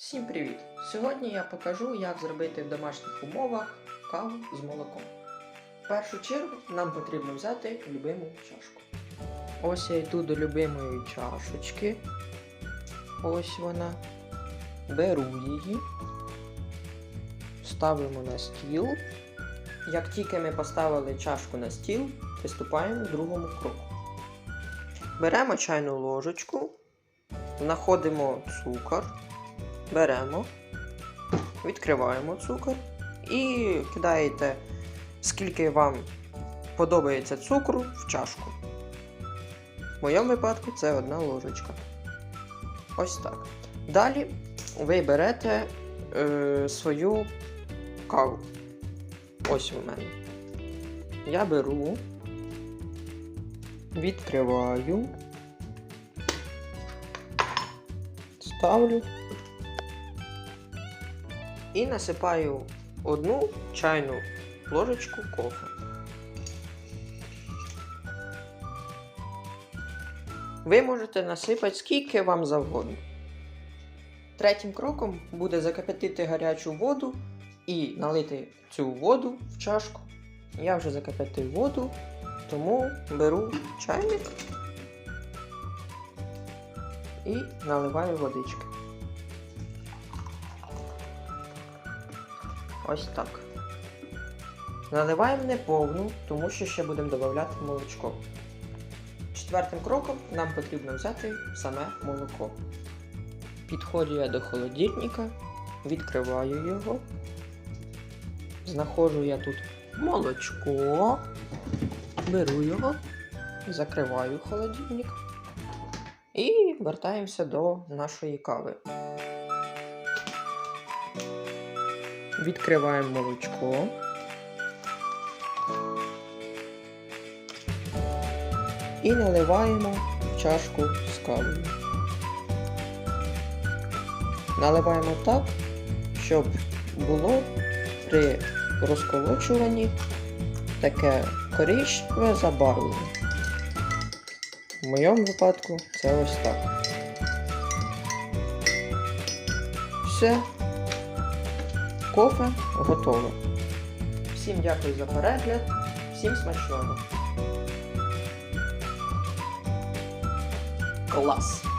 Всім привіт! Сьогодні я покажу, як зробити в домашніх умовах каву з молоком. В першу чергу нам потрібно взяти любиму чашку. Ось я йду до любимої чашечки. Ось вона. Беру її, ставимо на стіл. Як тільки ми поставили чашку на стіл, приступаємо до другому кроку. Беремо чайну ложечку, знаходимо цукор, беремо, відкриваємо цукор і кидаєте, скільки вам подобається цукру в чашку. В моєму випадку це одна ложечка. Ось так. Далі ви берете е, свою каву. Ось у мене. Я беру, відкриваю, ставлю і насипаю одну чайну ложечку кофе. Ви можете насипати скільки вам завгодно. Третім кроком буде закипятити гарячу воду і налити цю воду в чашку. Я вже закипятив воду, тому беру чайник і наливаю водички. Ось так. Наливаємо не повну, тому що ще будемо додавати молочко. Четвертим кроком нам потрібно взяти саме молоко. Підходжу я до холодильника, відкриваю його. Знаходжу я тут молочко, беру його, закриваю холодильник і вертаємося до нашої кави. Відкриваємо молочко. І наливаємо в чашку з кавою. Наливаємо так, щоб було при розколочуванні таке коричневе забарвлення. В моєму випадку це ось так. Все. Кофе готово. Всім дякую за перегляд, всім смачного. Клас!